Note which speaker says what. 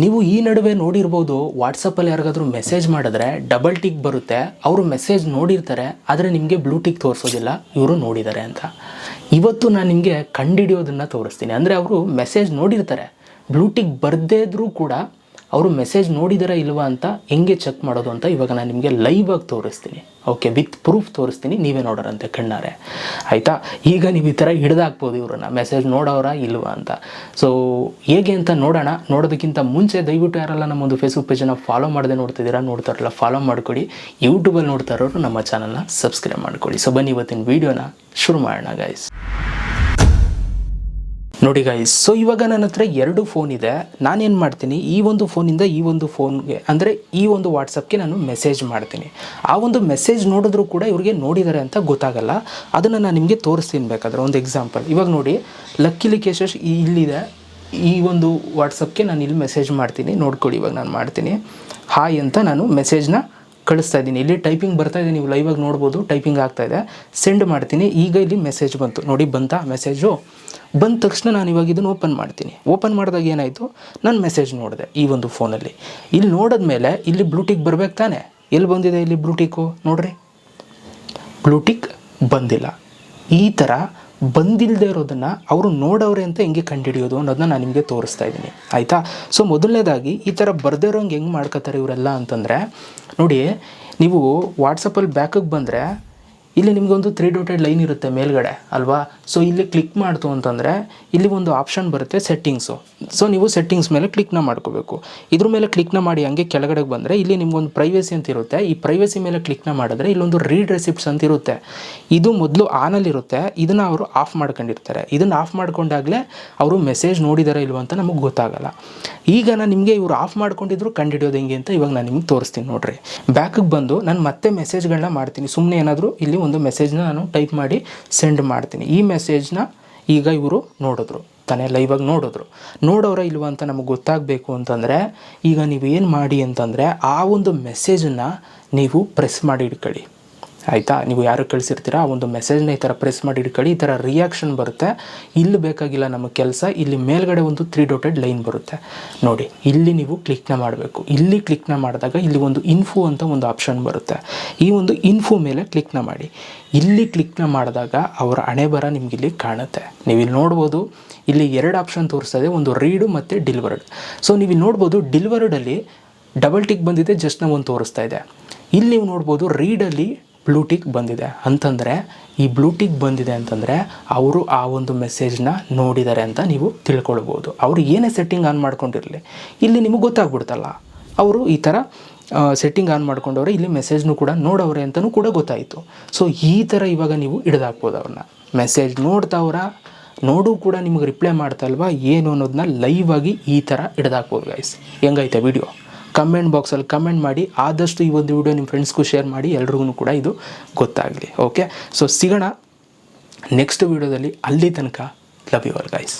Speaker 1: ನೀವು ಈ ನಡುವೆ ನೋಡಿರ್ಬೋದು ವಾಟ್ಸಪ್ಪಲ್ಲಿ ಯಾರಿಗಾದ್ರೂ ಮೆಸೇಜ್ ಮಾಡಿದ್ರೆ ಡಬಲ್ ಟಿಕ್ ಬರುತ್ತೆ. ಅವರು ಮೆಸೇಜ್ ನೋಡಿರ್ತಾರೆ, ಆದರೆ ನಿಮಗೆ ಬ್ಲೂ ಟಿಕ್ ತೋರಿಸೋದಿಲ್ಲ. ಇವರು ನೋಡಿದ್ದಾರೆ ಅಂತ. ಇವತ್ತು ನಾನು ನಿಮಗೆ ಕಂಡಿಡಿಯೋದನ್ನು ತೋರಿಸ್ತೀನಿ. ಅಂದರೆ ಅವರು ಮೆಸೇಜ್ ನೋಡಿರ್ತಾರೆ. ಬ್ಲೂ ಟಿಕ್ ಬರದೇ ಕೂಡ ಅವರು ಮೆಸೇಜ್ ನೋಡಿದಾರ ಇಲ್ವಾ ಅಂತ ಹೆಂಗೆ ಚೆಕ್ ಮಾಡೋದು ಅಂತ ಇವಾಗ ನಾನು ನಿಮಗೆ ಲೈವ್ ಆಗಿ ತೋರಿಸ್ತೀನಿ. ಓಕೆ ವಿತ್ ಪ್ರೂಫ್ ತೋರಿಸ್ತೀನಿ. ನೀವೇ ನೋಡೋರಂತೆ ಕಣ್ಣಾರೆ. ಆಯಿತಾ? ಈಗ ನೀವು ಈ ಥರ ಹಿಡ್ದಾಕ್ಬೋದು ಇವ್ರನ್ನ. ಮೆಸೇಜ್ ನೋಡೋರಾ ಇಲ್ವಾ ಅಂತ. ಸೊ ಹೇಗೆ ಅಂತ ನೋಡೋಣ. ನೋಡೋದಕ್ಕಿಂತ ಮುಂಚೆ ದಯವಿಟ್ಟು ಯಾರೆಲ್ಲ ನಮ್ಮೊಂದು ಫೇಸ್ಬುಕ್ ಪೇಜನ್ನು ಫಾಲೋ ಮಾಡದೆ ನೋಡ್ತಿದ್ದೀರಾ, ನೋಡ್ತಾರಲ್ಲ ಫಾಲೋ ಮಾಡ್ಕೊಳ್ಳಿ ಯೂಟ್ಯೂಬಲ್ಲಿ ನೋಡ್ತಾ ಇರೋರು ನಮ್ಮ ಚಾನಲ್ನ ಸಬ್ಸ್ಕ್ರೈಬ್ ಮಾಡ್ಕೊಳ್ಳಿ ಸೊ ಬನ್ನಿ ಇವತ್ತಿನ ವೀಡಿಯೋನ ಶುರು ಮಾಡೋಣ ಗೈಸ್ ನೋಡಿ ಗೈಸ್ ಸೊ ಇವಾಗ ನನ್ನ ಹತ್ರ ಎರಡು ಫೋನ್ ಇದೆ. ನಾನೇನು ಮಾಡ್ತೀನಿ, ಈ ಒಂದು ಫೋನಿಂದ ಈ ಒಂದು ಫೋನ್ಗೆ ಅಂದರೆ ಈ ಒಂದು ವಾಟ್ಸಪ್ಗೆ ನಾನು ಮೆಸೇಜ್ ಮಾಡ್ತೀನಿ. ಆ ಒಂದು ಮೆಸೇಜ್ ನೋಡಿದ್ರೂ ಕೂಡ ಇವ್ರಿಗೆ ನೋಡಿದ್ದಾರೆ ಅಂತ ಗೊತ್ತಾಗಲ್ಲ. ಅದನ್ನು ನಾನು ನಿಮಗೆ ತೋರಿಸ್ತೀನಿ ಬೇಕಾದ್ರೆ, ಒಂದು ಎಕ್ಸಾಂಪಲ್ ಇವಾಗ ನೋಡಿ ಲಕ್ಕಿಲಿ ಕೇಶಸ್ ಇಲ್ಲಿದೆ. ಈ ಒಂದು ವಾಟ್ಸಪ್ಗೆ ನಾನು ಇಲ್ಲಿ ಮೆಸೇಜ್ ಮಾಡ್ತೀನಿ. ನೋಡ್ಕೊಳ್ಳಿ, ಇವಾಗ ನಾನು ಮಾಡ್ತೀನಿ. ಹಾಯ್ ಅಂತ ನಾನು ಮೆಸೇಜ್ನ ಕಳಿಸ್ತಾ ಇದ್ದೀನಿ. ಇಲ್ಲಿ ಟೈಪಿಂಗ್ ಬರ್ತಾ ಇದೆ, ನೀವು ಲೈವಾಗಿ ನೋಡ್ಬೋದು ಟೈಪಿಂಗ್ ಆಗ್ತಾ ಇದೆ. ಸೆಂಡ್ ಮಾಡ್ತೀನಿ. ಈಗ ಇಲ್ಲಿ ಮೆಸೇಜ್ ಬಂತು. ನೋಡಿ, ಬಂತಾ ಮೆಸೇಜು ಬಂದ ತಕ್ಷಣ ನಾನು ಇವಾಗ ಇದನ್ನು ಓಪನ್ ಮಾಡ್ತೀನಿ. ಓಪನ್ ಮಾಡಿದಾಗ ಏನಾಯಿತು? ನಾನು ಮೆಸೇಜ್ ನೋಡಿದೆ ಈ ಒಂದು ಫೋನಲ್ಲಿ ಇಲ್ಲಿ ನೋಡಿದ ಮೇಲೆ ಇಲ್ಲಿ ಬ್ಲೂಟಿಕ್ ಬರ್ಬೇಕು ತಾನೆ? ಎಲ್ಲಿ ಬಂದಿದೆ ಇಲ್ಲಿ ಬ್ಲೂಟಿಕ್ಕು ನೋಡ್ರಿ. ಬ್ಲೂಟಿಕ್ ಬಂದಿಲ್ಲ. ಈ ಥರ ಬಂದಿಲ್ಲದೆ ಇರೋದನ್ನು ಅವರು ನೋಡೋರೆ ಅಂತ ಹೆಂಗೆ ಕಂಡುಹಿಡಿಯೋದು ಅನ್ನೋದನ್ನ ನಾನು ನಿಮಗೆ ತೋರಿಸ್ತಾ ಇದ್ದೀನಿ. ಆಯಿತಾ? ಸೊ ಮೊದಲನೇದಾಗಿ ಈ ಥರ ಬರ್ದೇ ಇರೋಂಗೆ ಹೆಂಗೆ ಮಾಡ್ಕೋತಾರೆ ಇವರೆಲ್ಲ ಅಂತಂದರೆ, ನೋಡಿ, ನೀವು ವಾಟ್ಸಪ್ಪಲ್ಲಿ ಬ್ಯಾಕಿಗೆ ಬಂದರೆ ಇಲ್ಲಿ ನಿಮಗೊಂದು ತ್ರೀ ಡೋಟೆಡ್ ಲೈನ್ ಇರುತ್ತೆ ಮೇಲ್ಗಡೆ, ಅಲ್ವಾ? ಸೊ ಇಲ್ಲಿ ಕ್ಲಿಕ್ ಮಾಡ್ತು ಅಂತಂದರೆ, ಇಲ್ಲಿ ಒಂದು ಆಪ್ಷನ್ ಬರುತ್ತೆ ಸೆಟ್ಟಿಂಗ್ಸು ಸೊ ನೀವು ಸೆಟ್ಟಿಂಗ್ಸ್ ಮೇಲೆ ಕ್ಲಿಕ್ನ ಮಾಡ್ಕೋಬೇಕು. ಇದ್ರ ಮೇಲೆ ಕ್ಲಿಕ್ನ ಮಾಡಿ ಹಂಗೆ ಕೆಳಗಡೆಗೆ ಬಂದರೆ, ಇಲ್ಲಿ ನಿಮ್ಗೊಂದು ಪ್ರೈವೇಸಿ ಅಂತ ಇರುತ್ತೆ. ಈ ಪ್ರೈವೇಸಿ ಮೇಲೆ ಕ್ಲಿಕ್ನ ಮಾಡಿದ್ರೆ, ಇಲ್ಲೊಂದು ರೀಡ್ ರೆಸಿಪ್ಟ್ಸ್ ಅಂತ ಇರುತ್ತೆ. ಇದು ಮೊದಲು ಆನಲ್ಲಿರುತ್ತೆ ಇದನ್ನು ಅವರು ಆಫ್ ಮಾಡ್ಕೊಂಡಿರ್ತಾರೆ. ಇದನ್ನು ಆಫ್ ಮಾಡ್ಕೊಂಡಾಗಲೇ ಅವರು ಮೆಸೇಜ್ ನೋಡಿದಾರೆ ಇಲ್ವ ಅಂತ ನಮಗೆ ಗೊತ್ತಾಗಲ್ಲ. ಈಗ ನಾನು ನಿಮಗೆ ಇವರು ಆಫ್ ಮಾಡ್ಕೊಂಡಿದ್ರು ಕಂಡುಹಿಡಿಯೋದು ಹೆಂಗೆ ಅಂತ ಇವಾಗ ನಾನು ನಿಮ್ಗೆ ತೋರಿಸ್ತೀನಿ ನೋಡಿರಿ. ಬ್ಯಾಕಿಗೆ ಬಂದು ನಾನು ಮತ್ತೆ ಮೆಸೇಜ್ಗಳನ್ನ ಮಾಡ್ತೀನಿ. ಸುಮ್ಮನೆ ಏನಾದರೂ ಇಲ್ಲಿ ಒಂದು ಮೆಸೇಜ್ನ ನಾನು ಟೈಪ್ ಮಾಡಿ ಸೆಂಡ್ ಮಾಡ್ತೀನಿ. ಈ ಮೆಸೇಜ್ನ ಈಗ ಇವರು ನೋಡಿದ್ರು. ತಾನೇ ಲೈವಾಗಿ ನೋಡಿದ್ರು. ನೋಡೋರ ಇಲ್ವ ಅಂತ ನಮಗೆ ಗೊತ್ತಾಗಬೇಕು ಅಂತಂದರೆ, ಈಗ ನೀವು ಏನು ಮಾಡಿ ಅಂತಂದರೆ, ಆ ಒಂದು ಮೆಸೇಜನ್ನು ನೀವು ಪ್ರೆಸ್ ಮಾಡಿ ಇಟ್ಕೊಳ್ಳಿ. ಆಯಿತಾ? ನೀವು ಯಾರು ಕಳಿಸಿರ್ತೀರಾ? ಆ ಒಂದು ಮೆಸೇಜ್ನ ಈ ಥರ ಪ್ರೆಸ್ ಮಾಡಿ ಇಟ್ಕೊಳ್ಳಿ ಈ ಥರ ರಿಯಾಕ್ಷನ್ ಬರುತ್ತೆ. ಇಲ್ಲಿ ಬೇಕಾಗಿಲ್ಲ ನಮ್ಮ ಕೆಲಸ. ಇಲ್ಲಿ ಮೇಲ್ಗಡೆ ಒಂದು ತ್ರೀ ಡೋಟೆಡ್ ಲೈನ್ ಬರುತ್ತೆ. ನೋಡಿ, ಇಲ್ಲಿ ನೀವು ಕ್ಲಿಕ್ನ ಮಾಡಬೇಕು. ಇಲ್ಲಿ ಕ್ಲಿಕ್ನ ಮಾಡಿದಾಗ ಇಲ್ಲಿ ಒಂದು ಇನ್ಫೋ ಅಂತ ಒಂದು ಆಪ್ಷನ್ ಬರುತ್ತೆ. ಈ ಒಂದು ಇನ್ಫೋ ಮೇಲೆ ಕ್ಲಿಕ್ನ ಮಾಡಿ. ಇಲ್ಲಿ ಕ್ಲಿಕ್ನ ಮಾಡಿದಾಗ ಅವರ ಹಣೆ ಬರ ನಿಮ್ಗೆ ಇಲ್ಲಿ ಕಾಣುತ್ತೆ. ನೀವು ಇಲ್ಲಿ ನೋಡ್ಬೋದು, ಇಲ್ಲಿ ಎರಡು ಆಪ್ಷನ್ ತೋರಿಸ್ತದೆ. ಒಂದು ರೀಡು ಮತ್ತು ಡಿಲ್ವರ್ಡ್ ಸೊ ನೀವು ಇಲ್ಲಿ ನೋಡ್ಬೋದು ಡಿಲ್ವರ್ಡಲ್ಲಿ ಡಬಲ್ ಟಿಕ್ ಬಂದಿದೆ ಜಸ್ಟ್ ನಾವು ಒಂದು ತೋರಿಸ್ತಾ ಇದೆ. ಇಲ್ಲಿ ನೀವು ನೋಡ್ಬೋದು ರೀಡಲ್ಲಿ ಬ್ಲೂಟಿಕ್ ಬಂದಿದೆ. ಅಂತಂದರೆ, ಈ ಬ್ಲೂಟಿಕ್ ಬಂದಿದೆ ಅಂತಂದರೆ, ಅವರು ಆ ಒಂದು ಮೆಸೇಜ್ನ ನೋಡಿದ್ದಾರೆ ಅಂತ ನೀವು ತಿಳ್ಕೊಳ್ಬೋದು. ಅವರು ಏನೇ ಸೆಟ್ಟಿಂಗ್ ಆನ್ ಮಾಡ್ಕೊಂಡಿರಲಿ. ಇಲ್ಲಿ ನಿಮಗೆ ಗೊತ್ತಾಗ್ಬಿಡ್ತಲ್ಲ. ಅವರು ಈ ಥರ ಸೆಟ್ಟಿಂಗ್ ಆನ್ ಮಾಡ್ಕೊಂಡವ್ರೆ, ಇಲ್ಲಿ ಮೆಸೇಜ್ನು ಕೂಡ ನೋಡವ್ರೆ ಅಂತಲೂ ಕೂಡ ಗೊತ್ತಾಯಿತು. ಸೊ ಈ ಥರ ಇವಾಗ ನೀವು ಹಿಡ್ದಾಕ್ಬೋದು ಅವ್ರನ್ನ. ಮೆಸೇಜ್ ನೋಡ್ತಾವ್ರ? ನೋಡು ಕೂಡ ನಿಮಗೆ ರಿಪ್ಲೈ ಮಾಡ್ತಾ ಏನು ಅನ್ನೋದನ್ನ ಲೈವ್ ಆಗಿ ಈ ಥರ ಹಿಡ್ದಾಕ್ಬೋದು ಗೈಸ್ ಹೆಂಗೈತೆ ವಿಡಿಯೋ ಕಮೆಂಟ್ ಬಾಕ್ಸಲ್ಲಿ ಕಮೆಂಟ್ ಮಾಡಿ, ಆದಷ್ಟು ಈ ಒಂದು ವಿಡಿಯೋ ನಿಮ್ಮ ಫ್ರೆಂಡ್ಸ್ಗೂ ಶೇರ್ ಮಾಡಿ ಎಲ್ರಿಗೂ ಕೂಡ ಇದು ಗೊತ್ತಾಗಲಿ ಓಕೆ ಸೊ ಸಿಗೋಣ ನೆಕ್ಸ್ಟ್ ವಿಡಿಯೋದಲ್ಲಿ ಅಲ್ಲಿ ತನಕ ಲವ್ ಯುವರ್ ಗೈಸ್